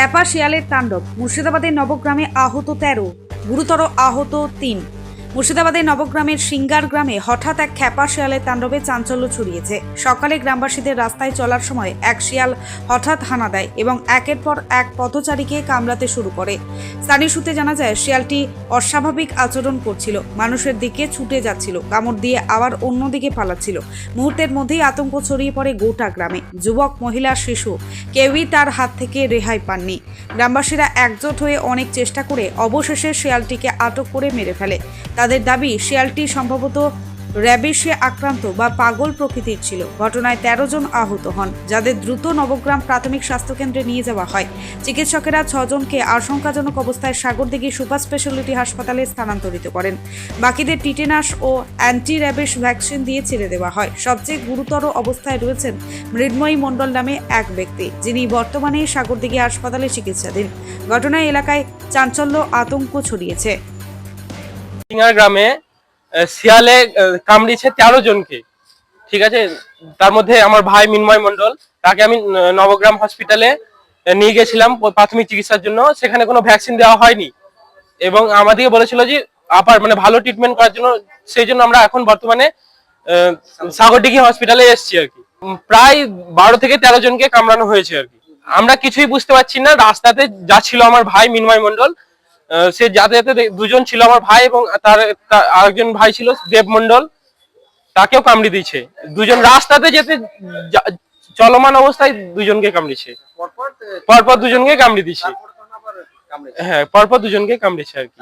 Kappa শিয়ালের তাণ্ডব। মুর্শিদাবাদের নবগ্রামে আহত তেরো গুরুতর আহত তিন। মুর্শিদাবাদের নবগ্রামের সিঙ্গার গ্রামে হঠাৎ এক খ্যাপা শিয়ালের তাণ্ডবে চাঞ্চল্য ছড়িয়েছে। সকালে গ্রামবাসীদের রাস্তায় চলার সময় এক শিয়াল হঠাৎ হানা দেয় এবং একের পর এক পথচারীকে কামড়াতে শুরু করে। স্থানীয় সূত্রে জানা যায়, শিয়ালটি অস্বাভাবিক আচরণ করছিল, মানুষের দিকে ছুটে যাচ্ছিল, কামড় দিয়ে আবার অন্যদিকে পালাচ্ছিল। মুহূর্তের মধ্যেই আতঙ্ক ছড়িয়ে পড়ে গোটা গ্রামে। যুবক, মহিলা, শিশু, কেউই তার হাত থেকে রেহাই পাননি। গ্রামবাসীরা একজোট হয়ে অনেক চেষ্টা করে, অবশেষে শিয়ালটিকে আটক করে মেরে ফেলে। তাদের দাবি, শিয়ালটি সম্ভবত র্যাবিসে আক্রান্ত বা পাগল প্রকৃতির ছিল। ঘটনায় তেরো জন আহত হন, যাদের দ্রুত নবগ্রাম প্রাথমিক স্বাস্থ্যকেন্দ্রে নিয়ে যাওয়া হয়। চিকিৎসকেরা ছজনকে আশঙ্কাজনক অবস্থায় সাগরদিঘি সুপার স্পেশালিটি হাসপাতালে স্থানান্তরিত করেন। বাকিদের টিটেনাস ও অ্যান্টি র্যাবিস ভ্যাকসিন দিয়ে ছেড়ে দেওয়া হয়। সবচেয়ে গুরুতর অবস্থায় রয়েছেন মৃন্ময়ী মণ্ডল নামে এক ব্যক্তি, যিনি বর্তমানে সাগরদিঘি হাসপাতালে চিকিৎসাধীন। ঘটনায় এলাকায় চাঞ্চল্য আতঙ্ক ছড়িয়েছে। সিঙ্গার গ্রামে শিয়ালে কামড়িয়েছে তেরো জনকে। ঠিক আছে? তার মধ্যে আমার ভাই মিনময় মন্ডল তাকে আমি নবগ্রাম হসপিটালে নিয়ে গেছিলাম প্রাথমিক চিকিৎসার জন্য। সেখানে কোনো ভ্যাকসিন দেওয়া হয়নি। এবং আমাদেরকে বলেছিল যে আপার মানে ভালো ট্রিটমেন্ট করার জন্য, সেই জন্য আমরা এখন বর্তমানে সাগরডিঘি হসপিটালে এসেছি আর কি। প্রায় বারো থেকে তেরো জনকে কামড়ানো হয়েছে আর কি। আমরা কিছুই বুঝতে পারছি না, রাস্তাতে যাচ্ছিল আমার ভাই মিনময় মন্ডল সে যাতে যাতে দুজন ছিল আমার ভাই এবং তার তার আরেকজন ভাই ছিল দেব মন্ডল তাকেও কামড়ে দিয়েছে। দুজন রাস্তাতে যেতে চলমান অবস্থায় দুজনকে কামড়েছে পরপর দুজনকে কামড়ে দিয়েছে। হ্যাঁ পরপর দুজনকে কামড়েছে আর কি।